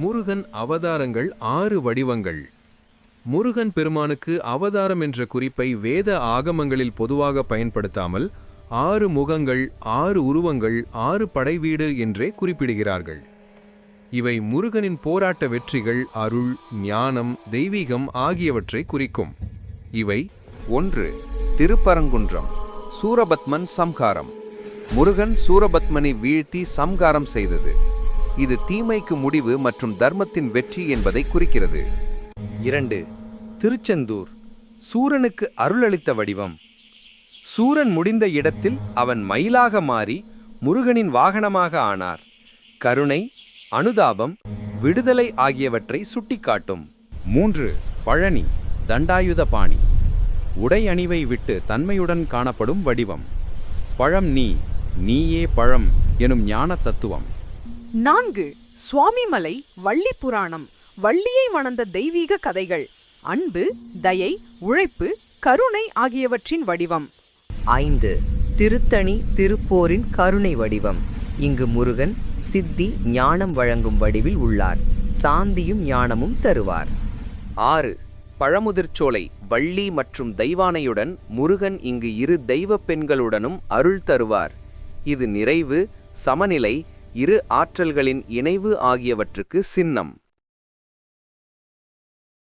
முருகன் அவதாரங்கள் ஆறு வடிவங்கள். முருகன் பெருமானுக்கு அவதாரம் என்ற குறிப்பை வேத ஆகமங்களில் பொதுவாக பயன்படுத்தாமல் ஆறு முகங்கள் ஆறு உருவங்கள் ஆறு படைவீடு என்றே குறிப்பிடுகிறார்கள். இவை முருகனின் போராட்ட வெற்றிகள் அருள் ஞானம் தெய்வீகம் ஆகியவற்றை குறிக்கும். இவை ஒன்று திருப்பரங்குன்றம் சூரபத்மன் சம்ஹாரம். முருகன் சூரபத்மனை வீழ்த்தி சம்காரம் செய்தது. இது தீமைக்கு முடிவு மற்றும் தர்மத்தின் வெற்றி என்பதை குறிக்கிறது. இரண்டு திருச்செந்தூர் சூரனுக்கு அருளளித்த வடிவம். சூரன் முடிந்த இடத்தில் அவன் மயிலாக மாறி முருகனின் வாகனமாக ஆனார். கருணை அனுதாபம் விடுதலை ஆகியவற்றை சுட்டிக்காட்டும். மூன்று பழனி தண்டாயுத பாணி. உடை அணிவை விட்டு தன்மையுடன் காணப்படும் வடிவம். பழம் நீ நீயே பழம் எனும் ஞான தத்துவம். நான்கு சுவாமிமலை வள்ளி புராணம் வள்ளியை மணந்த தெய்வீக கதைகள் அன்பு தயை உழைப்பு கருணை ஆகியவற்றின் வடிவம். ஐந்து திருத்தணி திருப்போரின் கருணை வடிவம். இங்கு முருகன் சித்தி ஞானம் வழங்கும் வடிவில் உள்ளார். சாந்தியும் ஞானமும் தருவார். ஆறு பழமுதிர்ச்சோலை வள்ளி மற்றும் தெய்வானையுடன் முருகன் இங்கு இரு தெய்வ பெண்களுடனும் அருள் தருவார். இது நிறைவு சமநிலை இரு ஆற்றல்களின் இணைவு ஆகியவற்றுக்கு சின்னம்.